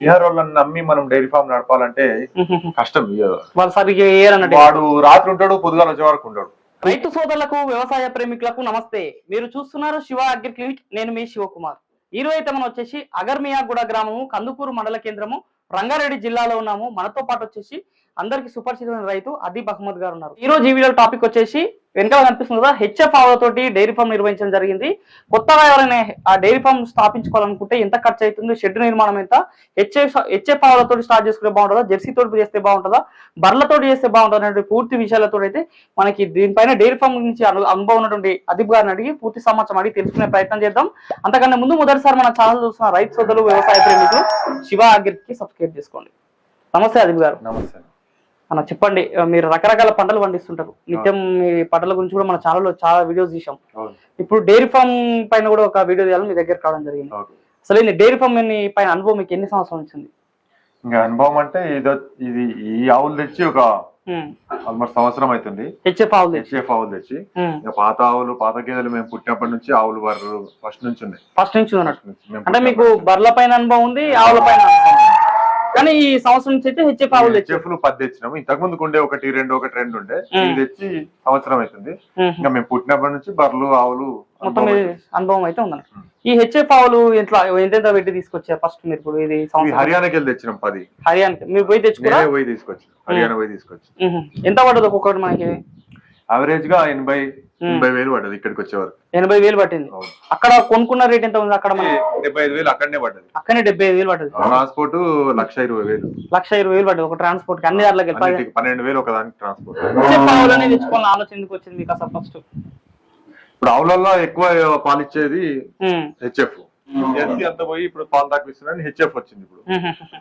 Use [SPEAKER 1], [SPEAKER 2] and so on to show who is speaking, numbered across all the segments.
[SPEAKER 1] బీహార్ వాళ్ళని నమ్మి మనం డైరీ ఫామ్ నడపాలంటే కష్టం
[SPEAKER 2] వాళ్ళు సరిగ్గా
[SPEAKER 1] వాడు రాత్రి ఉంటాడు పొద్దుగాల వచ్చే వరకు ఉంటాడు.
[SPEAKER 2] రైతు సోదరులకు వ్యవసాయ ప్రేమికులకు నమస్తే. మీరు చూస్తున్నారు శివ అగ్రి క్లినిక్. నేను మీ శివకుమార్. ఈ రోజు అయితే మనం వచ్చేసి అగర్మియాగూడ గ్రామము కందుకూరు మండల కేంద్రము రంగారెడ్డి జిల్లాలో ఉన్నాము. మనతో పాటు వచ్చేసి అందరికి సుపరిచితమైన రైతు అదీబ్ అహ్మద్ గారు ఉన్నారు. ఈ రోజు ఈ వీడియో టాపిక్ వచ్చేసి వెనకాల కనిపిస్తుంది కదా హెచ్ఎఫ్ ఆవులతోటి డైరీ ఫామ్ నిర్వహించడం జరిగింది. కొత్తగా ఎవరైనా ఆ డైరీ ఫామ్ స్థాపించుకోవాలనుకుంటే ఎంత ఖర్చు అవుతుంది షెడ్ నిర్మాణం ఎంత హెచ్ఎఫ్ హెచ్ఎఫ్ ఆవులతో స్టార్ట్ చేసుకుంటే బాగుంటుందా జెర్సీ తోటి చేస్తే బాగుంటుందా బర్లతోటి చేస్తే బాగుంటుందా అనే పూర్తి విషయాలతో అయితే మనకి దీనిపైన డైరీ ఫామ్ గురించి అనుభవం ఉన్నటువంటి అదీబ్ గారిని అడిగి పూర్తి సమాచారం అడిగి తెలుసుకునే ప్రయత్నం చేద్దాం. అంతకన్నా ముందు మొదటిసారి మన ఛానల్ చూసిన రైతు సోదరులు వ్యవసాయ ప్రేమికులు శివ అగ్రికి సబ్స్క్రైబ్ చేసుకోండి. నమస్తే అదీబ్ గారు.
[SPEAKER 1] నమస్తే.
[SPEAKER 2] అన్న చెప్పండి. మీరు రకరకాల పంటలు పండిస్తుంటారు. నిత్యం మీ పంటల గురించి కూడా మన ఛానల్లో చాలా వీడియోస్
[SPEAKER 1] అవును.
[SPEAKER 2] ఇప్పుడు డైరీ ఫామ్ పైన కూడా ఒక వీడియో చేయాలని మీ దగ్గర కావడం జరిగింది. అసలు ఈ డైరీ ఫామ్ పైన అనుభవం మీకు ఎన్ని సంవత్సరాలు వచ్చింది
[SPEAKER 1] ఇంకా అనుభవం అంటే ఇది ఇది ఈ ఆవులు తెచ్చి ఒక ఆల్మోస్ట్ సంవత్సరం అవుతుంది.
[SPEAKER 2] హెచ్ఎఫ్ ఆవులు
[SPEAKER 1] హెచ్ఎఫ్ ఆవులు తెచ్చి. ఇంకా పాత ఆవులు పాత గేదెలు మేము పుట్టినప్పటి నుంచి ఆవులు బర్రెలు ఫస్ట్ నుంచి ఉన్నాయి.
[SPEAKER 2] ఫస్ట్ నుంచి అంటే మీకు బర్ల పైన అనుభవం ఉంది ఆవుల పైన. కానీ ఈ సంవత్సరం నుంచి అయితే హెచ్ఎఫ్ ఆవులు
[SPEAKER 1] హెచ్ఎఫ్లు పది తెచ్చినాము. ఇంతకు ముందుకు ఉండే ఒకటి రెండు ఒకటి రెండు ఉండే. ఇది తెచ్చి సంవత్సరం అవుతుంది. ఇంకా మేము పుట్టినప్పటి నుంచి బర్రెలు ఆవులు
[SPEAKER 2] మొత్తం
[SPEAKER 1] అనుభవం
[SPEAKER 2] అయితే ఉందన్నట్టు ఈ హెచ్ఎఫ్ ఆవులు ఎట్లా ఎంతెంత పెట్టి తీసుకొచ్చారు ఫస్ట్ మీరు ఇప్పుడు ఇది
[SPEAKER 1] హర్యానాకి వెళ్ళి తెచ్చినాం పది.
[SPEAKER 2] హర్యానా మీరు పోయి తెచ్చుకురా?
[SPEAKER 1] నేనే పోయి తీసుకొచ్చి హర్యానా పోయి తీసుకొచ్చి
[SPEAKER 2] ఎంత పడుతుంది ఒక్కొక్కటి మనకి?
[SPEAKER 1] అవరేజ్గా ఎనభై ఎనభై వేలు పడ్డది ఇక్కడికి వచ్చేవారు
[SPEAKER 2] ఎనభై వేలు పట్టింది. అక్కడ కొనుక్కున్న రేట్ ఎంత ఉంది అక్కడ
[SPEAKER 1] డెబ్బై ఐదు వేలు అక్కడనే పడ్డది.
[SPEAKER 2] అక్కడనే డెబ్బై ఐదు వేలు పడ్డది.
[SPEAKER 1] ట్రాన్స్పోర్ట్ లక్ష ఇరవై వేలు.
[SPEAKER 2] లక్ష ఇరవై వేలు పడ్డది. ఒక ట్రాన్స్పోర్ట్కి అన్ని దాంట్లోకి
[SPEAKER 1] పన్నెండు వేలు ఒక దానికి ట్రాన్స్పోర్ట్
[SPEAKER 2] తెచ్చుకోవాలని ఆలోచన ఎందుకు వచ్చింది మీకు అసలు ఫస్ట్
[SPEAKER 1] ఇప్పుడు ఆవులలో ఎక్కువ పాలు ఇచ్చేది హెచ్ఎఫ్. జెర్సీ అంత పోయి ఇప్పుడు పాలు తక్కువ హెచ్ఎఫ్ వచ్చింది ఇప్పుడు.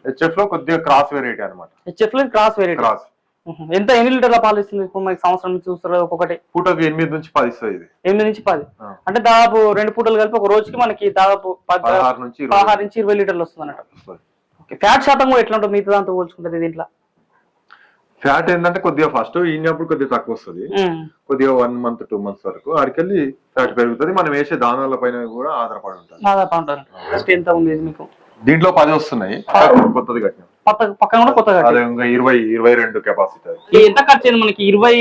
[SPEAKER 1] హెచ్ఎఫ్లో కొద్దిగా క్రాస్ వెరైటీ అనమాట
[SPEAKER 2] హెచ్ఎఫ్లో క్రాస్ వేరియట్.
[SPEAKER 1] క్రాస్.
[SPEAKER 2] ఎంత ఎన్ని లీటర్ల పాలు ఇస్తుంది? ఇప్పుడు మనకి సంవత్సరం నుంచి చూస్తారు ఒక్కొక్కటి.
[SPEAKER 1] పూటకు ఎనిమిది నుంచి పది ఇస్తుంది. ఇది
[SPEAKER 2] ఎనిమిది నుంచి పది. అంటే దాదాపు రెండు పూటలు కలిపి ఒక రోజుకి మనకి దాదాపు పద్-
[SPEAKER 1] పదహారు నుంచి ఇరవై.
[SPEAKER 2] పదహారు నుంచి ఇరవై లీటర్లు వస్తుంది. అన్నట్టు. ఫ్యాట్ శాతం కూడా ఎట్లా ఉంటుంది? మిగతా దాంతో పోల్చుకుంటుంది దీంట్లో.
[SPEAKER 1] ఫ్యాట్ ఏంటంటే కొద్దిగా ఫస్ట్ ఈనప్పుడు కొద్దిగా తక్కువ వస్తుంది. కొద్దిగా వన్ మంత్ టూ మంత్స్ వరకు ఆడికెళ్ళి ఫ్యాట్ పెరుగుతుంది. మనం వేసే దానాల పైన కూడా ఆధారపడి ఉంటుంది.
[SPEAKER 2] దాదాపు ఉంటుంది. ఫస్ట్ ఎంత ఉంది ఇది మీకు?
[SPEAKER 1] దీంట్లో పది వస్తున్నాయి. కొత్తది కట్టినాం.
[SPEAKER 2] పక్కన కూడా కొత్తగా
[SPEAKER 1] అదే ఇంకా ఇరవై ఇరవై రెండు
[SPEAKER 2] ఎంత ఖర్చు అయింది మనకి? ఇరవై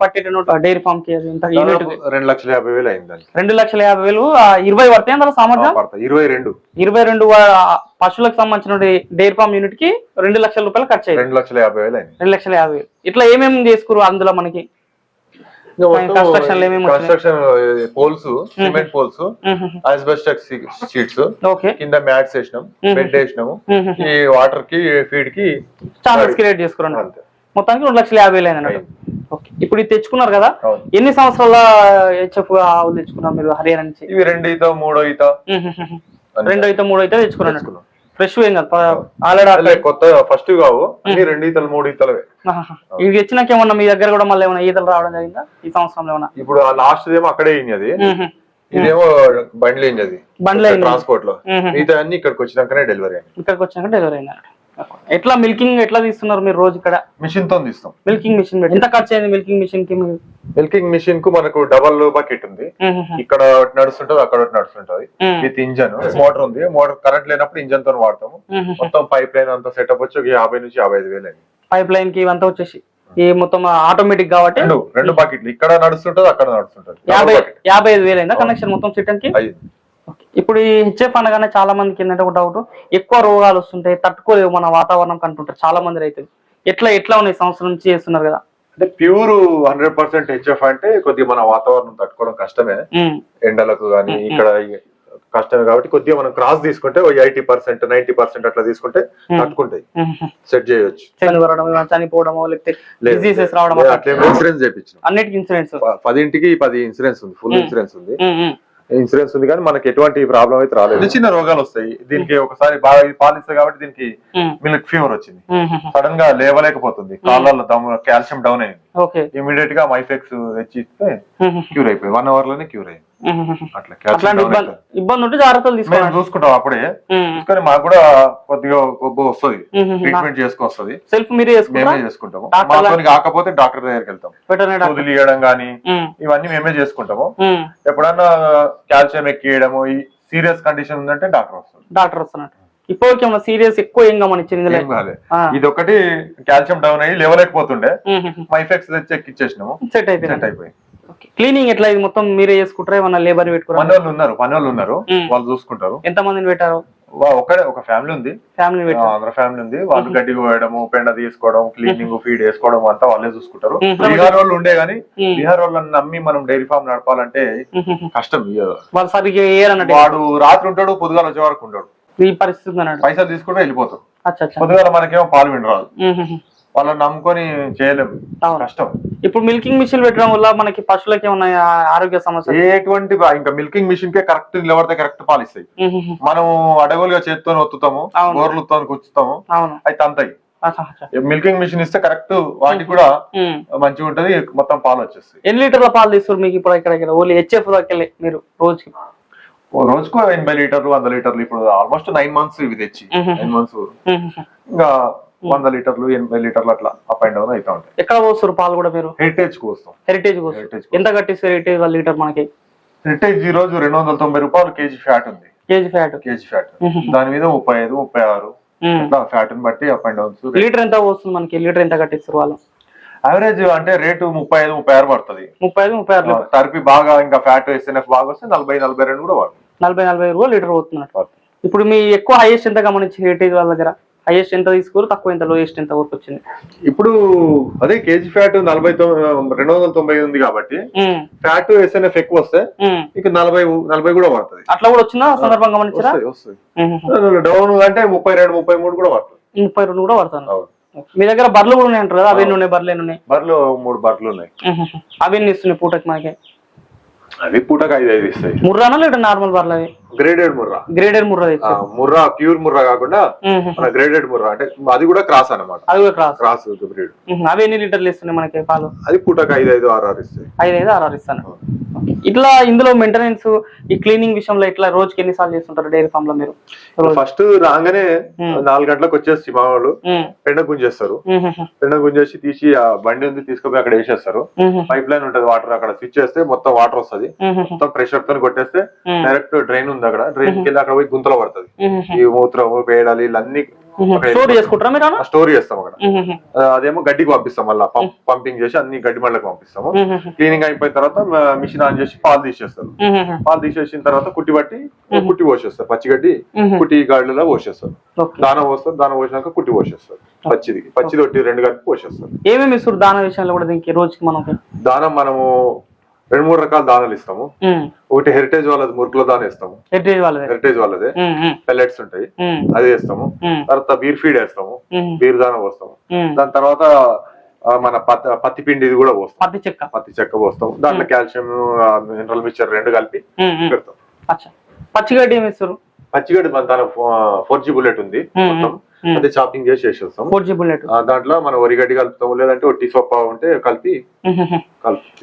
[SPEAKER 2] పట్టేట డైరీ ఫామ్కి ఎంత? యూనిట్
[SPEAKER 1] రెండు లక్షల యాభై వేలు అయింది
[SPEAKER 2] రెండు లక్షల యాభై వేలు. ఇరవై పడతాయి అందులో సామర్థ్యం?
[SPEAKER 1] పడతాయి. ఇరవై రెండు.
[SPEAKER 2] ఇరవై రెండు వా- పశువులకు సంబంధించిన డైరీ ఫామ్ యూనిట్కి రెండు లక్షల రూపాయలు ఖర్చు అయ్యింది
[SPEAKER 1] రెండు లక్షల యాభై వేలు అయింది.
[SPEAKER 2] రెండు లక్షల యాభై వేలు. ఇట్లా ఏమేమి చేసుకురు అందులో మనకి construction లో ఏమేమి వచ్చినాయి?
[SPEAKER 1] Construction poles cement poles asbestos sheets
[SPEAKER 2] okay.
[SPEAKER 1] కింద మ్యాట్స్ వేసినాం బెడ్ వేసినాము. ఈ వాటర్కి ఫీడ్కి
[SPEAKER 2] ఛానల్స్ క్రియేట్ చేసుకున్నాను
[SPEAKER 1] అంతే.
[SPEAKER 2] మొత్తానికి రెండు లక్షల యాభై వేలు అన్నట్టు ఓకే. ఇప్పుడు ఇది తెచ్చుకున్నారు కదా. ఎన్ని సంవత్సరాల హెచ్ఎఫ్ ఆవులు తెచ్చుకున్నారు మీరు హర్యానా నుంచి
[SPEAKER 1] ఇవి రెండు ఈత మూడో ఈత.
[SPEAKER 2] రెండో అయితే మూడో అయితే తెచ్చుకున్నారు
[SPEAKER 1] తెచ్చుకున్నాం.
[SPEAKER 2] ఫ్రెష్ ఏం కాదు ఆల్రెడీ
[SPEAKER 1] అదే కొత్త ఫస్ట్ కావు అన్ని రెండు ఈతలు మూడు ఈతలవే.
[SPEAKER 2] ఇవి తెచ్చినాక ఏమన్నా మీ దగ్గర కూడా మళ్ళీ ఏమైనా ఈతలు రావడం జరిగిందా? ఈ సంవత్సరంలో ఏమన్నా?
[SPEAKER 1] ఇప్పుడు లాస్ట్ ఏమో అక్కడే
[SPEAKER 2] మ్మ్.
[SPEAKER 1] ఇదేమో బండ్లు ఇన్నది
[SPEAKER 2] బండ్లో. ట్రాన్స్పోర్ట్లో.
[SPEAKER 1] మిగతా అన్ని ఇక్కడికి వచ్చినాకనే డెలివరీ అయింది.
[SPEAKER 2] ఇక్కడికి వచ్చాక డెలివరీ అయింది. ఎట్లా మిల్కింగ్ ఎట్లా తీస్తున్నారు మీరు రోజు ఇక్కడ?
[SPEAKER 1] మిషన్తో తీస్తాం.
[SPEAKER 2] మిల్కింగ్ మిషన్ ఎంత ఖర్చు అయింది మిల్కింగ్ మిషన్కి
[SPEAKER 1] మిల్కింగ్ మిషన్కు మనకు డబల్ బకెట్ ఉంది. ఇక్కడ ఒకటి నడుస్తుంటది అక్కడ ఒకటి నడుస్తుంటది. With engine. మోటార్ ఉంది. మోటార్ కరెంట్ లేనప్పుడు ఇంజన్తో వాడతాము. మొత్తం పైప్ లైన్ అంతా సెటప్ వచ్చి ఒక యాభై నుంచి యాభై ఐదు వేలు
[SPEAKER 2] పైప్ లైన్కి ఇవంతా వచ్చేసి ఈ మొత్తం ఆటోమేటిక్ కాబట్టి
[SPEAKER 1] రెండు రెండు బకెట్లు ఇక్కడ నడుస్తుంటది అక్కడ నడుస్తుంటది.
[SPEAKER 2] యాభై. యాభై ఐదు వేలు అయిందా కనెక్షన్ మొత్తం
[SPEAKER 1] సిస్టమ్కి?
[SPEAKER 2] ఇప్పుడు ఈ హెచ్ఎఫ్ అనగానే చాలా మందికి ఏంటంటే ఒక డౌట్ ఎక్కువ రోగాలు వస్తుంటాయి తట్టుకోలేవు మన వాతావరణం కంటుంటారు చాలా మంది రైతులు. ఎట్లా ఎట్లా ఉన్నాయి సంవత్సరం నుంచి చేస్తున్నారు కదా?
[SPEAKER 1] అంటే ప్యూర్ హండ్రెడ్ పర్సెంట్ హెచ్ఎఫ్ అంటే కొద్దిగా మన వాతావరణం తట్టుకోవడం కష్టమే. ఎండలకు కానీ ఇక్కడ కష్టమే కాబట్టి కొద్దిగా మనం క్రాస్ తీసుకుంటే ఎయిటీ పర్సెంట్ నైన్టీ పర్సెంట్ అట్లా తీసుకుంటే తట్టుకుంటాయి. సెట్ చేయొచ్చు. అట్లే ఇన్సూరెన్స్ చేయించిన
[SPEAKER 2] అన్నిటికి ఇన్సూరెన్స్
[SPEAKER 1] పదింటికి పది ఇన్సూరెన్స్ ఉంది ఫుల్ ఇన్సూరెన్స్ ఉంది. ఇన్సూరెన్స్ ఉంది కానీ మనకి ఎటువంటి ప్రాబ్లం అయితే రాలేదు. చిన్న చిన్న రోగాలు వస్తాయి. దీనికి ఒకసారి బాగా ఇది పాలిస్తాయి కాబట్టి దీనికి మిల్క్ ఫీవర్ వచ్చింది. సడన్గా లేవలేకపోతుంది. కాళ్ళలో దమ్ము కాల్షియం డౌన్ అయింది.
[SPEAKER 2] ఓకే.
[SPEAKER 1] ఇమీడియట్గా మైఫెక్స్ తెచ్చి ఇస్తే క్యూర్ అయిపోయింది వన్ అవర్లోనే క్యూర్ అయింది. అట్లా
[SPEAKER 2] అట్లాంటి ఇబ్బంది ఉంటే జాగ్రత్తలు తీసుకోవాలి.
[SPEAKER 1] చూసుకుంటాం అప్పుడే. కానీ మాకు కూడా కొద్దిగా కొబ్బు వస్తుంది. ట్రీట్మెంట్ చేసుకొస్తుంది.
[SPEAKER 2] సెల్ఫ్ మీరే
[SPEAKER 1] మేమే చేసుకుంటాము. మాతో కాకపోతే డాక్టర్ దగ్గరికి వెళ్తాం. ఇవ్వడం ఇవన్నీ మేమే చేసుకుంటాము. ఎప్పుడన్నా కాల్షియం ఎక్కియడము ఈ సీరియస్ కండిషన్ ఉందంటే డాక్టర్ వస్తుంది
[SPEAKER 2] డాక్టర్ వస్తున్నట్టు ఇప్పటికి ఏమన్నా సీరియస్ ఎక్కువ ఏం గమనించింది.
[SPEAKER 1] ఇది ఒకటి కాల్షియం డౌన్ అయ్యి లేవలేకపోతుండే. మైఫెక్స్ తెచ్చి ఎక్కిచ్చేసినాము.
[SPEAKER 2] సెట్ అయిపోయింది
[SPEAKER 1] సెట్ అయిపోయి
[SPEAKER 2] క్లీనింగ్ ఎట్లా? ఇది మొత్తం మీరే చేసుకుంటారా? ఏమన్నా లేబర్ పెట్టుకురా
[SPEAKER 1] పని వాళ్ళు ఉన్నారు ఉన్నారు. వాళ్ళు చూసుకుంటారు.
[SPEAKER 2] ఎంత మందిని పెట్టారు?
[SPEAKER 1] వా- ఒకడే ఒక ఫ్యామిలీ ఉంది.
[SPEAKER 2] ఫ్యామిలీ
[SPEAKER 1] ఆ,
[SPEAKER 2] పెట్టారు.
[SPEAKER 1] ఆంధ్ర ఫ్యామిలీ ఉంది. వాళ్ళు గడ్డి కోయడము పెండ తీసుకోవడం క్లీనింగ్ ఫీడ్ వేసుకోవడం అంతా వాళ్ళే చూసుకుంటారు. బీహార్ వాళ్ళు ఉండే గానీ. బీహార్ వాళ్ళని నమ్మి మనం డైరీ ఫామ్ నడపాలంటే కష్టం. ఇక
[SPEAKER 2] వాళ్ళు సరిగ్గా
[SPEAKER 1] వాడు రాత్రి ఉంటాడు పొద్దుగాల వచ్చే వరకు ఉంటాడు
[SPEAKER 2] ఈ పరిస్థితి ఉంది అన్నట్టు
[SPEAKER 1] పైసలు తీసుకుంటే
[SPEAKER 2] అచ్చా అచ్చా.
[SPEAKER 1] పొద్దుగాల మనకేమో పాలు వినరాదు
[SPEAKER 2] ఉహుహు.
[SPEAKER 1] వాళ్ళని నమ్ముకొని చేయలేము.
[SPEAKER 2] అవును.
[SPEAKER 1] కష్టం.
[SPEAKER 2] ఇప్పుడు మిల్కింగ్ మిషన్ పెట్టడం వల్ల మనకి పశువులకి ఏమన్నా ఆరోగ్య సమస్యలు?
[SPEAKER 1] ఎటువంటి ఇంకా మిల్కింగ్ మిషన్ కే కరెక్ట్ నిలబడితే కరెక్ట్ పాలు ఇస్తాయి
[SPEAKER 2] ఉహుహు.
[SPEAKER 1] మనం అడవులుగా చేతితో ఒత్తుతాము. గోర్లతో కూర్చుతాము అయితే అంతాయి మిల్కింగ్ మిషన్ ఇస్తే కరెక్ట్ వాటికి కూడా. మంచిగా ఉంటది మొత్తం పాలు వచ్చేస్తాయి.
[SPEAKER 2] ఎన్ని లీటర్ల పాలు తీస్తారు మీకు ఇప్పుడు ఇక్కడ ఓన్లీ హెచ్ఎఫ్ దాకెళ్ళి మీరు రోజుకి?
[SPEAKER 1] రోజుకు ఎనభై లీటర్లు వంద లీటర్లు ఇప్పుడు ఆల్మోస్ట్ నైన్ మంత్స్ ఇవి తెచ్చి. Nine months. ఇంకా వంద లీటర్లు ఎనభై లీటర్లు అట్లా అప్ అండ్ డౌన్ అవుతా ఉంటాయి.
[SPEAKER 2] ఎక్కడ పోస్తారు పాలు కూడా మీరు?
[SPEAKER 1] హెరిటేజ్కు వస్తాం.
[SPEAKER 2] హెరిటేజ్
[SPEAKER 1] హెరిటేజ్
[SPEAKER 2] ఎంత కట్టిస్తారు హెరిటేజ్ వాళ్ళ లీటర్ మనకి?
[SPEAKER 1] హెరిటేజ్ ఈ రోజు రెండు వందల తొంభై రూపాయలు కేజీ ఫ్యాట్ ఉంది.
[SPEAKER 2] KG fat.
[SPEAKER 1] KG fat. దాని మీద ముప్పై ఐదు ముప్పై ఆరు అట్లా ఫ్యాట్ని బట్టి అప్ అండ్ డౌన్స్
[SPEAKER 2] లీటర్ ఎంత వస్తుంది మనకి? లీటర్ ఎంత కట్టిస్తారు వాళ్ళు?
[SPEAKER 1] యావరేజ్ అంటే రేటు ముప్పై ఐదు ముప్పై ఆరు పడుతుంది.
[SPEAKER 2] ముప్పై ఐదు ముప్పై ఆరు
[SPEAKER 1] టర్పీ బాగా ఇంకా ఫ్యాట్ ఎస్ఎన్ఎఫ్ బాగా వస్తే నలభై నలభై రెండు కూడా పడుతుంది.
[SPEAKER 2] నలభై నలభై రూపాయలు లీటర్ పోతున్నట్టు. ఇప్పుడు మీ ఎక్కువ హైయెస్ట్ ఎంత గమనించి హెరిటేజ్ వాళ్ళ దగ్గర? హైయెస్ట్ ఎంత తీసుకోరు తక్కువ ఎంత లోయెస్ట్ ఎంత వరకు వచ్చింది.
[SPEAKER 1] ఇప్పుడు అదే కేజీ ఫ్యాట్ నలభై రెండు వందల తొంభై ఉంది కాబట్టి ఫ్యాట్ ఎస్ఎన్ఎఫ్ ఎక్కువ వస్తే. ఇక నలభై నలభై కూడా పడుతుంది.
[SPEAKER 2] అట్లా కూడా వచ్చిన సందర్భం గమనించారా?
[SPEAKER 1] వస్తాయి వస్తాయి. డౌన్ అంటే ముప్పై రెండు ముప్పై మూడు కూడా పడుతుంది.
[SPEAKER 2] ముప్పై రెండు కూడా
[SPEAKER 1] అవును.
[SPEAKER 2] మీ దగ్గర బర్రెలు కూడా ఉన్నాయి అంటారు కదా? అవి ఎన్ని ఉన్నాయి బర్రెలు ఎన్ని ఉన్నాయి?
[SPEAKER 1] బర్రెలు మూడు బర్రెలు ఉన్నాయి.
[SPEAKER 2] అవి ఎన్ని ఇస్తున్నాయి పూటకి మనకి?
[SPEAKER 1] అవి పూటకు ఐదు ఐదు ఇస్తాయి.
[SPEAKER 2] ముర్రానా లేదా నార్మల్ బర్రెలు అవి?
[SPEAKER 1] Graded Murrah.
[SPEAKER 2] Graded Murrah
[SPEAKER 1] Murrah pure Murrah కాకుండా. మన గ్రేడెడ్ ముర్రా. అంటే అది కూడా క్రాస్ అన్నమాట.
[SPEAKER 2] అవి కూడా క్రాస్.
[SPEAKER 1] Cross breed.
[SPEAKER 2] అవి ఎన్ని లీటర్లు ఇస్తున్నాయి మనకి పాలు?
[SPEAKER 1] అది పూటకు ఐదు ఐదు ఆరు ఆరు ఇస్తాయి.
[SPEAKER 2] ఐదు ఐదు ఆరు ఆరు ఇస్తాను. ఇట్లా ఇందులో మెయింటెనెన్స్ ఈ క్లీనింగ్ విషయంలో ఇట్లా రోజుకి ఎన్ని సార్లు చేస్తుంటారు డైరీ ఫామ్లో మీరు?
[SPEAKER 1] ఫస్ట్ రాగానే నాలుగు గంటలకు వచ్చేసి మా వాళ్ళు. పెండ గుంజేస్తారు. పెండ గుంజేసి తీసి ఆ బండి ఉంది తీసుకుపోయి అక్కడ వేసేస్తారు. పైప్ లైన్ ఉంటది వాటర్ అక్కడ స్విచ్ చేస్తే మొత్తం వాటర్ వస్తది. మొత్తం ప్రెషర్తో కొట్టేస్తే. డైరెక్ట్ డ్రైన్ ఉంది అక్కడ. డ్రైన్కి వెళ్ళి అక్కడ పోయి గుంతలో పడుతుంది. ఈ మూత్రం పేడాలి ఇవన్నీ
[SPEAKER 2] స్టోర్ చేసుకుంటారా మీరు అన్న?
[SPEAKER 1] స్టోర్ చేస్తాం అక్కడ. అదేమో గడ్డికి పంపిస్తాం మళ్ళీ. పంపింగ్ చేసి అన్ని గడ్డి మళ్ళకి పంపిస్తాము. క్లీనింగ్ అయిపోయిన తర్వాత మిషన్ ఆన్ చేసి పాలు తీసేస్తారు. పాలు తీసేసిన తర్వాత కుట్టి పట్టి కుట్టి పోసేస్తారు. పచ్చిగడ్డి. కుట్టి గాడిలో పోసేస్తారు. దాన పోస్తారు. దాన పోసినాక కుట్టి పోసేస్తారు. పచ్చిది. పచ్చిది ఒట్టి రెండు కలిపి పోసేస్తారు.
[SPEAKER 2] ఏమేమి ఇస్తారు దాన విషయంలో కూడా దీనికి రోజుకి మనకి?
[SPEAKER 1] దానం మనము రెండు మూడు రకాల దానాలు ఇస్తాము. ఒకటి హెరిటేజ్ వాళ్ళది మురుకుల దాన ఇస్తాము.
[SPEAKER 2] హెరిటేజ్ వాళ్ళది.
[SPEAKER 1] హెరిటేజ్ వాళ్ళదే. పెల్లెట్స్ ఉంటాయి. అది వేస్తాము. తర్వాత బీర్ ఫీడ్ వేస్తాము. బీర్ దాన పోస్తాము. దాని తర్వాత మన పత్తి పిండి ఇది కూడా పోస్తాం
[SPEAKER 2] పత్తి చెక్క.
[SPEAKER 1] పత్తి చెక్క పోస్తాం దాంట్లో కాల్షియం మినరల్ మిక్చర్ రెండు కలిపి. పెడతాం
[SPEAKER 2] పచ్చిగడ్డి ఏమి ఇస్తారు
[SPEAKER 1] పచ్చిగడ్డి మన దాని ఫోర్ జీ బుల్లెట్ ఉంది. మొత్తం
[SPEAKER 2] మ్మ్.
[SPEAKER 1] అదే చాపింగ్ చేసి వేసేస్తాం.
[SPEAKER 2] ఫోర్ జీ బుల్లెట్
[SPEAKER 1] ఆ, దాంట్లో మనం వరిగడ్డి కలుపుతాము లేదంటే ఒట్టి సొప్ప ఉంటే కలిపి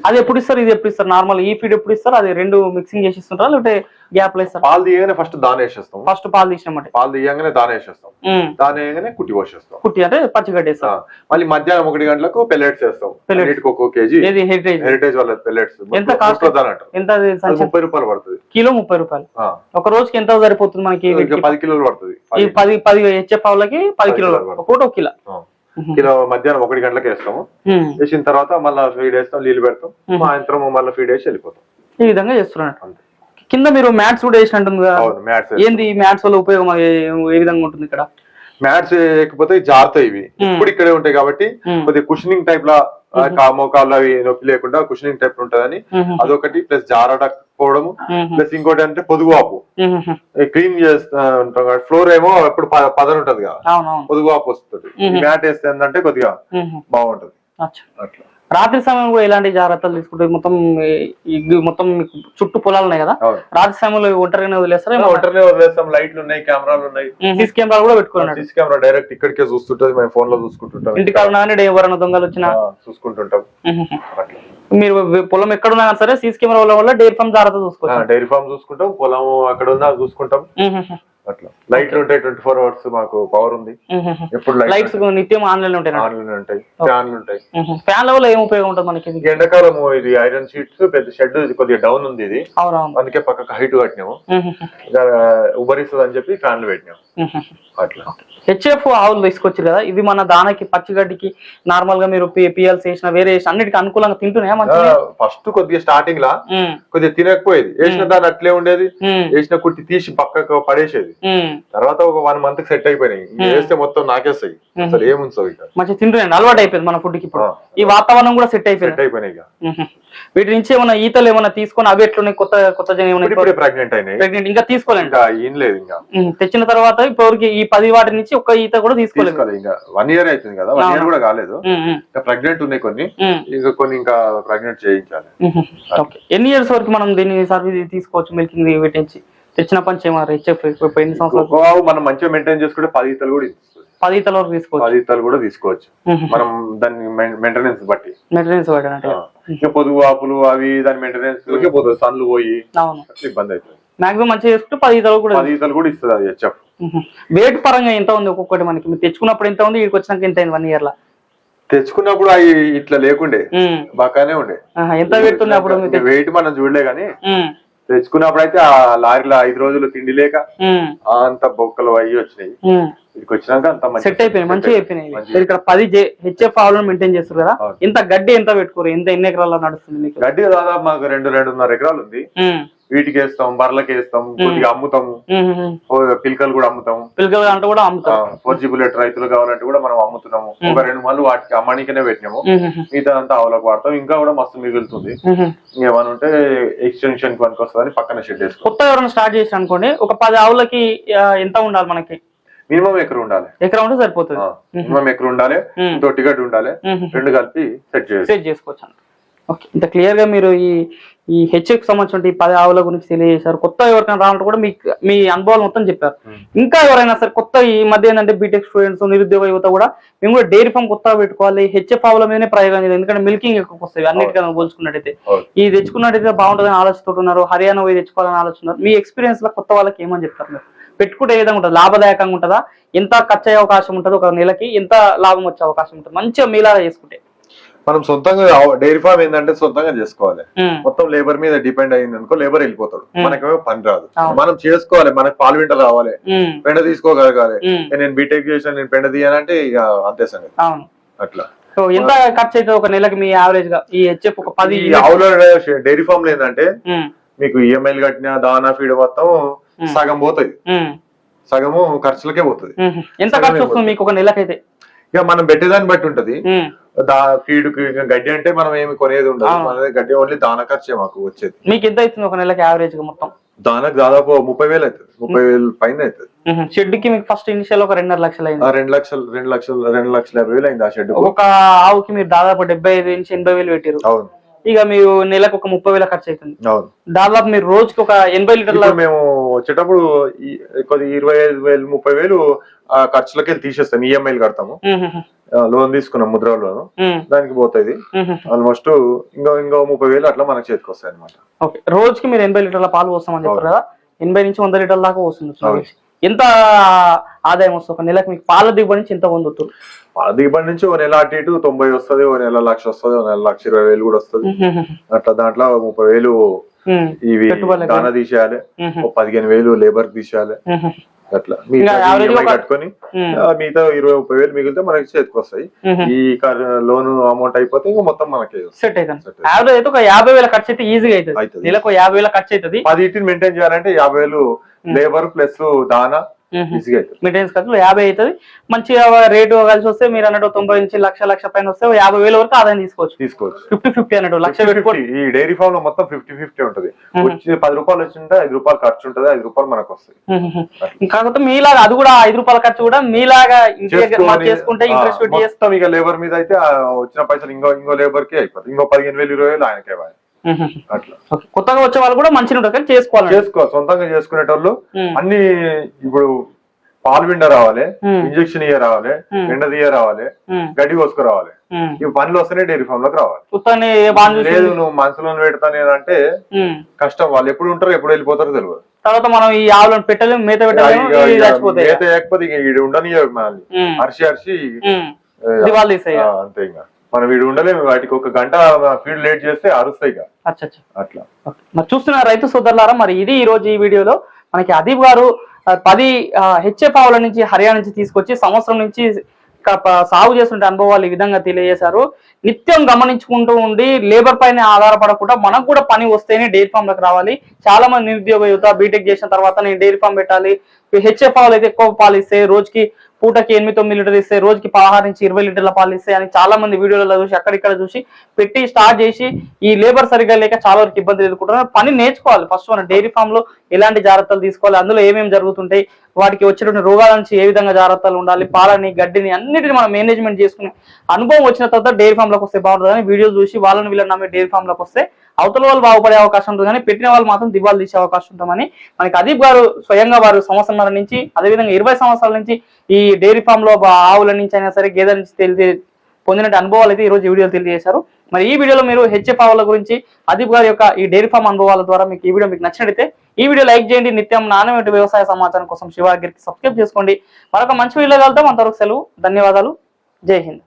[SPEAKER 2] అది ఎప్పుడు ఇస్తారు ఇది ఎప్పుడు ఇస్తారు? నార్మల్ ఈ ఫీడ్ ఎప్పుడు ఇస్తారు? అది రెండు మిక్సింగ్ చేసి ఇస్తుంటారా లేకపోతే గ్యాప్లో ఇస్తారు?
[SPEAKER 1] పాలు తీయగానే ఫస్ట్ దాన వేసేస్తాం.
[SPEAKER 2] ఫస్ట్ పాలు తీసినామంటే.
[SPEAKER 1] పాలు తీయగానే దాన వేసేస్తాం.
[SPEAKER 2] ఉమ్.
[SPEAKER 1] దాన వేయగానే కుట్టి పోసేస్తాం.
[SPEAKER 2] కుట్టి అంటే పచ్చిగడ్డి
[SPEAKER 1] మళ్ళీ మధ్యాహ్నం ఒకటి గంటలకు పెల్లెట్స్ వేస్తాం. అన్నిటికి ఒక్కో కేజీ
[SPEAKER 2] హెరిటేజ్
[SPEAKER 1] హెరిటేజ్ వాళ్ళ పెల్లెట్స్
[SPEAKER 2] ఎంత కాస్ట్ ఎంత?
[SPEAKER 1] ముప్పై రూపాయలు పడుతుంది.
[SPEAKER 2] కిలో ముప్పై రూపాయలు. ఒక రోజుకి ఎంత సరిపోతుంది మనకి?
[SPEAKER 1] పది కిలోలు పడుతుంది.
[SPEAKER 2] పది పది హెచ్ఎఫ్ ఆవులకి పది కిలోలు. ఒకటి ఒక కిలో.
[SPEAKER 1] కిలో మధ్యాహ్నం ఒకటి గంటలకు వేస్తాము. వేసిన తర్వాత మళ్ళీ ఫీడ్ వేస్తాం నీళ్ళు పెడతాం. సాయంత్రం మళ్ళీ ఫీడ్ వేసి వెళ్ళిపోతాం.
[SPEAKER 2] ఈ విధంగా చేస్తున్నట్టు. కింద మీరు మ్యాట్స్ కూడా వేసినట్టుంది కదా. ఏంది మ్యాట్స్ వల్ల ఉపయోగం ఏ విధంగా ఉంటుంది ఇక్కడ?
[SPEAKER 1] మ్యాట్స్ వేయకపోతే జారుతాయి ఇవి. ఇప్పుడు ఇక్కడే ఉంటాయి కాబట్టి. కొద్దిగా కుషనింగ్ టైప్ లా మోకాళ్ళు అవి నొప్పి లేకుండా కుషనింగ్ టైప్ ఉంటదని. అదొకటి ప్లస్ జారకపోవడము
[SPEAKER 2] మ్మ్.
[SPEAKER 1] ప్లస్ ఇంకోటి అంటే పొదుగు ఆపు
[SPEAKER 2] మ్మ్.
[SPEAKER 1] క్లీన్ చేస్తా ఉంటాం ఫ్లోర్ ఏమో ఎప్పుడు పదన ఉంటది కదా.
[SPEAKER 2] అవునవును.
[SPEAKER 1] పొదుగు ఆపు వస్తుంది మ్యాట్ వేస్తే ఏంటంటే కొద్దిగా. బాగుంటది. అట్లా.
[SPEAKER 2] రాత్రి సమయం కూడా ఎలాంటి జాగ్రత్తలు తీసుకుంటే మొత్తం మొత్తం చుట్టూ పొలాలు ఉన్నాయి కదా? రాత్రి సమయంలో ఒంటరిగానే వదిలేస్తారా?
[SPEAKER 1] ఒంటరినే వదిలేస్తాం. లైట్లు ఉన్నాయి కెమెరాలు ఉన్నాయి.
[SPEAKER 2] సీసీ కెమెరాలు కూడా పెట్టుకున్నాడు
[SPEAKER 1] సీసీ కెమెరా డైరెక్ట్ ఇక్కడికే చూస్తుంటది మేము ఫోన్లో చూసుకుంటుంటాం.
[SPEAKER 2] ఇంటికాడ ఉన్నాగానే ఎవరైనా దొంగలు వచ్చినా?
[SPEAKER 1] చూసుకుంటుంటాం.
[SPEAKER 2] మీరు పొలం ఎక్కడున్నా సరే సీసీ కెమెరా వల్ల వల్ల డైరీ ఫామ్ జాగ్రత్త చూసుకోవచ్చు.
[SPEAKER 1] డైరీ ఫార్మ్ చూసుకుంటాం పొలం అక్కడ ఉన్నా చూసుకుంటాం. అట్లా. లైట్లు ఉంటాయి ట్వంటీ ఫోర్ అవర్స్ మాకు పవర్ ఉంది. ఎప్పుడు లైట్
[SPEAKER 2] లైట్స్ నిత్యం ఆన్లైన్ ఉంటాయి?
[SPEAKER 1] ఆన్లైన్ ఉంటాయి ఫ్యాన్లు ఉంటాయి.
[SPEAKER 2] ఫ్యాన్ వల్ల ఏం ఉపయోగం ఉంటుంది మనకి
[SPEAKER 1] ఎండాకాలం ఇది ఐరన్ షీట్స్ పెద్ద షెడ్ కొద్దిగా డౌన్ ఉంది ఇది. అందుకే పక్కకు హైట్ కట్టినాము. ఉబరిస్తుంది అని చెప్పి ఫ్యాన్లు పెట్టినాం అట్లా.
[SPEAKER 2] హెచ్ఎఫ్ ఆవులు తీసుకొచ్చారు కదా ఇది మన దానకి పచ్చిగడ్డికి నార్మల్గా మీరు పిఎల్స్ వేసిన వేరే వేసిన అన్నిటికీ అనుకూలంగా తింటున్నాయా మంచిగా?
[SPEAKER 1] ఫస్ట్ కొద్దిగా స్టార్టింగ్ లా
[SPEAKER 2] ఉమ్,
[SPEAKER 1] కొద్దిగా తినకపోయేది. వేసిన దాని అట్లే ఉండేది.
[SPEAKER 2] ఉమ్,
[SPEAKER 1] వేసిన కుట్టి తీసి పక్కకు పడేసేది.
[SPEAKER 2] ఉమ్.
[SPEAKER 1] తర్వాత ఒక వన్ మంత్కి సెట్ అయిపోయినాయి. ఇవి వేస్తే మొత్తం నాకేస్తాయి. అసలు ఏముంచవు ఇక?
[SPEAKER 2] మంచిగా తింటున్నాయండి. అలవాటు అయిపోయింది మన ఫుడ్కి ఇప్పుడు.
[SPEAKER 1] ఆ.
[SPEAKER 2] ఈ వాతావరణం కూడా సెట్ అయిపోయింది.
[SPEAKER 1] సెట్ అయిపోయినాయి ఇక.
[SPEAKER 2] ఉహు. వీటి నుంచి ఏమైనా ఈతలు ఏమైనా తీసుకొని అవి ఎట్లున్నాయి? కొత్త కొత్త
[SPEAKER 1] ప్రెగ్నెంట్
[SPEAKER 2] ప్రెగ్నెంట్ ఇంకా తీసుకోలేండి
[SPEAKER 1] ఇంకా
[SPEAKER 2] తెచ్చిన తర్వాత ఇప్పటివరకు ఈ పది వాటి నుంచి ఒక్క ఈత కూడా తీసుకోలేదు
[SPEAKER 1] తీసుకోలేదు. ఇంకా వన్ ఇయర్ అవుతుంది కదా. వన్ ఇయర్ కూడా కాలేదు. ఇంకా ప్రెగ్నెంట్ ఉన్నాయి కొన్ని. ఇంకా కొన్ని ఇంకా ప్రెగ్నెంట్ చేయించాలి.
[SPEAKER 2] ఎన్ని ఇయర్స్ వరకు మనం దీన్ని సర్వీస్ తీసుకోవచ్చు? మిల్కింగ్ వీటి నుంచి. తెచ్చిన పంచి ఎన్ని సంవత్సరాలు?
[SPEAKER 1] మనం మంచిగా మెయింటైన్ చేసుకుంటే పది ఈతలు కూడా
[SPEAKER 2] పది ఈతల వరకు తీసుకోవచ్చు.
[SPEAKER 1] పది ఈతలు కూడా తీసుకోవచ్చు. మనం దాన్ని మెయింటెనెన్స్ బట్టి.
[SPEAKER 2] మెయింటెనెన్స్ వాడనంటే
[SPEAKER 1] ఆ. ఇంకా పొదుగు ఆపులు అవి దాని మెయింటెనెన్స్ పోతుంది సన్లు పోయి ఇబ్బంది అవుతుంది.
[SPEAKER 2] మాక్సిమం మంచిగా చేసుకుంటే పది ఈతలు కూడా
[SPEAKER 1] పది ఈతలు కూడా ఇస్తుంది అది హెచ్ఎఫ్.
[SPEAKER 2] వెయిట్ పరంగా ఎంత ఉంది ఒక్కొక్కటి మనకి? మీరు తెచ్చుకున్నప్పుడు ఎంత ఉంది? ఇక్కడికి వచ్చినాక ఎంత అయింది వన్ ఇయర్ లా?
[SPEAKER 1] తెచ్చుకున్నప్పుడు అవి ఇట్లా లేకుండే. బాగానే ఉండే.
[SPEAKER 2] ఎంత తెచ్చు-
[SPEAKER 1] వెయిట్ మనం చూడలే గానీ
[SPEAKER 2] ఉమ్,
[SPEAKER 1] తెచ్చుకున్నప్పుడు అయితే ఆ లారీలో ఐదు రోజులు తిండి లేక అంత బొక్కలు అయ్యి వచ్చినాయి. ఇక్కడికి వచ్చినాక అంత
[SPEAKER 2] సెట్ అయిపోయినాయి మంచిగా అయిపోయినాయి ఇక్కడ పది హెచ్ఎఫ్ ఆవులను మెయింటైన్ చేస్తారు కదా. ఇంత గడ్డి ఎంత పెట్టుకోరు? ఎంత ఎన్ని ఎకరాల్లో నడుస్తుంది మీకు?
[SPEAKER 1] గడ్డి దాదాపు మాకు రెండు రెండున్నర ఎకరాలు ఉంది. వీటికి వేస్తాం బర్రెలకి వేస్తాం కొద్దిగా అమ్ముతాము. పిలకలు కూడా అమ్ముతాము.
[SPEAKER 2] పిల్లలు అంటే కూడా అమ్ముతారు
[SPEAKER 1] ఫోర్ జీ బుల్లెట్ రైతులు కావాలంటే కూడా మనం అమ్ముతున్నాము. ఒక రెండు మళ్ళీ వాటికి అమ్మనికనే పెట్టినాము. మిగతా అంతా ఆవులకు వాడతాం. ఇంకా కూడా మస్తు మిగులుతుంది. ఇంకేమైనా ఉంటే ఎక్స్టెన్షన్ పనికి వస్తుందని పక్కన షెడ్ వేసుకో.
[SPEAKER 2] కొత్త ఎవరైనా స్టార్ట్ చేసి అనుకోండి ఒక పది ఆవులకి ఎంత ఉండాలి మనకి?
[SPEAKER 1] మినిమం ఎకరం ఉండాలి.
[SPEAKER 2] ఎకరం ఉంటే సరిపోతుంది.
[SPEAKER 1] మినిమం ఎకరం ఉండాలి.
[SPEAKER 2] ఉమ్.
[SPEAKER 1] తొట్టిగడ్డ ఉండాలి. రెండు కలిపి సెట్
[SPEAKER 2] చేసుకోవచ్చు ఓకే ఇంత క్లియర్గా మీరు ఈ ఈ హెచ్ఎఫ్ సంబంధించిన ఈ పది ఆవుల గురించి తెలియజేశారు. కొత్త ఎవరికైనా రావాలంటే కూడా మీకు మీ అనుభవాలు మొత్తం చెప్పారు. ఇంకా ఎవరైనా సరే కొత్త ఈ మధ్య ఏంటంటే బీటెక్ స్టూడెంట్స్ నిరుద్యోగ యువత కూడా మేము కూడా డైరీ ఫామ్ కొత్తగా పెట్టుకోవాలి. హెచ్ఎఫ్ ఆవుల మీదనే ప్రయోగం చేయాలి. ఎందుకంటే మిల్కింగ్ ఎక్కువ వస్తాయి అన్నిటికన్నా పోల్చుకున్నట్టయితే. ఈ తెచ్చుకున్నట్టయితే బాగుంటుందని ఆలోచనతో ఉన్నారు. హర్యానా పోయి తెచ్చుకోవాలని ఆలోచన మీ ఎక్స్పీరియన్స్లో కొత్త వాళ్ళకి ఏమని చెప్తారు మీరు? పెట్టుకుంటే ఏ విధంగా ఉంటుంది? లాభదాయకంగా ఉంటుందా? ఎంత ఖర్చు అయ్యే అవకాశం ఉంటుంది? ఒక నెలకి ఎంత లాభం వచ్చే అవకాశం ఉంటుంది? మంచిగా మీలాగా చేసుకుంటే.
[SPEAKER 1] మనం సొంతంగా డైరీ ఫామ్ ఏంటంటే సొంతంగా చేసుకోవాలి. మొత్తం లేబర్ మీద డిపెండ్ అయింది అనుకో లేబర్ వెళ్ళిపోతాడు. మనకేమో పని రాదు. మనం చేసుకోవాలి మనకు పాలు వింట రావాలి. పెండ తీసుకోగలగాలి. నేను బీటెక్ చేసిన నేను పెండ తీయాలంటే ఇక అంతే సంగతి. అట్లా.
[SPEAKER 2] సో ఎంత ఖర్చు అవుతుంది ఒక నెలకి మీ యావరేజ్గా ఈ హెచ్ఎఫ్ ఒక పది
[SPEAKER 1] ఆవుల డైరీ ఫామ్లో ఏంటంటే మీకు ఈఎంఐలు కట్టిన దానా ఫీడ్ మొత్తం. సగం
[SPEAKER 2] ఉమ్,
[SPEAKER 1] సగము ఖర్చులకే పోతుంది.
[SPEAKER 2] ఎంత ఖర్చు వస్తుంది మీకు ఒక నెలకైతే?
[SPEAKER 1] ఇక మనం పెట్టేదాన్ని బట్టి ఉంటది. దా ఫీడ్ గడ్డి అంటే మనం ఏమి కొనేది ఉండదు. మన గడ్డి ఓన్లీ దాన ఖర్చే మాకు వచ్చేది.
[SPEAKER 2] మీకు ఎంత అవుతుంది ఒక నెలకి యావరేజ్గా మొత్తం?
[SPEAKER 1] దానకు దాదాపు ముప్పై వేలు అవుతుంది. ముప్పై వేలు పైన అవుతుంది.
[SPEAKER 2] షెడ్కి మీకు ఫస్ట్ ఇనిషియల్ ఒక రెండున్నర లక్షలు అయింది.
[SPEAKER 1] రెండు లక్షలు రెండు లక్షలు రెండు లక్షల యాభై వేలు అయింది ఆ షెడ్
[SPEAKER 2] ఒక ఆవుకి మీరు దాదాపు డెబ్బై ఐదు నుంచి ఎనభై వేలు పెట్టారు
[SPEAKER 1] అవును.
[SPEAKER 2] ఇక మీరు నెలకు ఒక ముప్పై వేల ఖర్చు అవుతుంది.
[SPEAKER 1] అవును.
[SPEAKER 2] దాదాపు మీరు రోజుకి ఒక ఎనభై లీటర్ల
[SPEAKER 1] మేము వచ్చేటప్పుడు ఈ- కొద్ది ఇరవై ఐదు వేలు ముప్పై వేలు ఆ ఖర్చులకి తీసేస్తాం ఈఎంఐలు కడతాము.
[SPEAKER 2] ఉమ్, ఉమ్,
[SPEAKER 1] లోన్ తీసుకున్నాం ముద్ర లోన్. దానికి పోతుంది. ఆల్మోస్ట్ ఇంకో ఇంకో ముప్పై వేలు అట్లా మనకి చేతికి వస్తాయి అనమాట
[SPEAKER 2] రోజుకి మీరు ఎనభై లీటర్ల పాలు పోస్తామని చెప్పారు కదా. ఎనభై నుంచి వంద లీటర్ల దాకా వస్తుంది. ఎంత ఆదాయం వస్తుంది ఒక నెలకు? మీకు పాల దిగుబడి నుంచి ఎంత పొందుతుంది
[SPEAKER 1] ఆ దిగుబడి నుంచి ఓ నెల అటు ఇటు తొంభై వస్తుంది ఓ నెల లక్ష వస్తుంది ఓ నెల లక్ష ఇరవై వేలు కూడా వస్తుంది. అట్లా దాంట్లో ముప్పై వేలు ఇవి. దాన తీసేయాలి ఓ పదిహేను వేలు లేబర్ తీసేయాలి అట్లా.
[SPEAKER 2] ఒక-
[SPEAKER 1] కట్టుకొని మిగతా ఇరవై ముప్పై వేలు మిగిలితే మనకి చేతికి వస్తాయి. ఈ లోన్ అమౌంట్ అయిపోతే ఇంకా మొత్తం మనకి
[SPEAKER 2] సెట్ అవుతుంది. అయితే ఒక యాభై వేల ఖర్చు అయితే ఈజీగా అవుతుంది. నెలకు ఒక యాభై వేల ఖర్చు అవుతుంది.
[SPEAKER 1] పది ఇటీని మెయింటైన్ చేయాలంటే యాభై వేలు లేబర్ ప్లస్ దానా
[SPEAKER 2] మెయింటెనెన్స్ ఖర్చులు యాభై అవుతుంది మంచిగా రేటు కలిసి వస్తే మీరు అన్నట్టు తొంభై నుంచి లక్ష లక్ష పైన వస్తే యాభై వేల వరకు ఆదాయం తీసుకోవచ్చు.
[SPEAKER 1] తీసుకోవచ్చు.
[SPEAKER 2] ఫిఫ్టీ ఫిఫ్టీ అన్నట్టు లక్ష
[SPEAKER 1] 50,
[SPEAKER 2] పెట్టుకోండి.
[SPEAKER 1] 50. ఈ డైరీ ఫామ్లో మొత్తం ఫిఫ్టీ ఫిఫ్టీ ఉంటది. వచ్చి పది రూపాయలు వచ్చింటే ఐదు రూపాయలు ఖర్చు ఉంటది ఐదు రూపాయలు మనకు వస్తాయి.
[SPEAKER 2] కాకపోతే మీలాగా అది కూడా ఐదు రూపాయల ఖర్చు కూడా మీలాగా చేసుకుంటే ఇంట్రెస్ట్ చేస్తే
[SPEAKER 1] ఇక లేబర్ మీద అయితే వచ్చిన పైసలు ఇంకో ఇంకో లేబర్కి అయిపోతుంది ఇంకో పదిహేను వేలు ఇరవై వేలు ఆయనకే. అట్లా.
[SPEAKER 2] కొత్తగా వచ్చే వాళ్ళు కూడా మంచిగా ఉంటుంది కానీ చేసుకోవాలి
[SPEAKER 1] చేసుకో సొంతంగా చేసుకునేటోళ్ళు. అన్ని ఇప్పుడు పాలు విండ రావాలి. ఇంజక్షన్ ఇయ్య రావాలి. ఎండ తీయ రావాలి. గడ్డి కోసుకు రావాలి. ఇవి పనులు వస్తేనే డైరీ ఫామ్లోకి రావాలి లేదు నువ్వు మనసులో పెడతానేనంటే
[SPEAKER 2] ఉమ్.
[SPEAKER 1] కష్టం వాళ్ళు ఎప్పుడు ఉంటారో ఎప్పుడు వెళ్ళిపోతారో తెలియదు
[SPEAKER 2] తర్వాత మనం ఈ ఆవులను పెట్టలేము మేత పెట్టలేము చచ్చిపోతాయి
[SPEAKER 1] మేత లేకపోతే ఉండని మనల్ని. అరిసి అరిసి అంతే ఇంకా మనం వీడు ఉండలేము వాటికి ఒక గంట ఫీడ్ లేట్ చేస్తే అరుస్తాయి అట్లా.
[SPEAKER 2] మరి చూస్తున్న రైతు సోదరులారా మరి ఇది ఈ రోజు ఈ వీడియోలో మనకి అదీప్ గారు పది హెచ్ఎఫ్ ఆవుల నుంచి హర్యానా నుంచి తీసుకొచ్చి సంవత్సరం నుంచి సాగు చేస్తుంటే అనుభవాలు ఈ విధంగా తెలియజేశారు. నిత్యం గమనించుకుంటూ ఉండి లేబర్ పైన ఆధారపడకుండా మనకు కూడా పని వస్తేనే డైరీ ఫామ్లకు రావాలి. చాలా మంది నిరుద్యోగ యువత బీటెక్ చేసిన తర్వాత నేను డైరీ ఫామ్ పెట్టాలి. హెచ్ఎఫ్ ఆవులు అయితే ఎక్కువ పాలు ఇస్తాయి రోజుకి పూటకి ఎనిమిది తొమ్మిది లీటర్లు ఇస్తే రోజుకి పదహారు నుంచి ఇరవై లీటర్ల పాలు ఇస్తాయి అని చాలా మంది వీడియోలలో చూసి అక్కడిక్కడ చూసి పెట్టి స్టార్ట్ చేసి ఈ లేబర్ సరిగ్గా లేక చాలా వరకు ఇబ్బంది ఎదుర్కొంటున్నారు. పని నేర్చుకోవాలి. ఫస్ట్ మన డైరీ ఫామ్లో ఎలాంటి జాగ్రత్తలు తీసుకోవాలి? అందులో ఏమేమి జరుగుతుంటాయి? వాటికి వచ్చేటువంటి రోగాల నుంచి ఏ విధంగా జాగ్రత్తలు ఉండాలి? పాలని గడ్డిని అన్నిటిని మనం మేనేజ్మెంట్ చేసుకుని అనుభవం వచ్చిన తర్వాత డైరీ ఫామ్లోకి వస్తే బాగుంటుందని వీడియో చూసి వాళ్ళని వీళ్ళని నమ్మే డైరీ ఫామ్లోకి వస్తే అవతల వాళ్ళు బాగుపడే అవకాశం ఉంటుంది కానీ పెట్టిన వాళ్ళు మాత్రం దివాలు తీసే అవకాశం ఉంటుందని మనకి అదీప్ గారు స్వయంగా వారు సంవత్సరాల నుంచి అదేవిధంగా ఇరవై సంవత్సరాల నుంచి ఈ డైరీ ఫామ్లో ఆవుల నుంచి అయినా సరే గేదెల నుంచి తెలిసి పొందిన అనుభవాలు అయితే ఈ రోజు ఈ వీడియోలో తెలియజేశారు. మరి ఈ వీడియోలో మీరు హెచ్ఎఫ్ ఆవుల గురించి అదీప్ గారి యొక్క ఈ డైరీ ఫామ్ అనుభవాల ద్వారా మీకు ఈ వీడియో మీకు నచ్చినట్లయితే ఈ వీడియో లైక్ చేయండి. నిత్యం నాణ్యమైన వ్యవసాయ సమాచారం కోసం శివాగిరికి సబ్స్క్రైబ్ చేసుకోండి. మరొక మంచి వీడియో కలుద్దాం. అంతవరకు సెలవు. ధన్యవాదాలు. జై హింద్.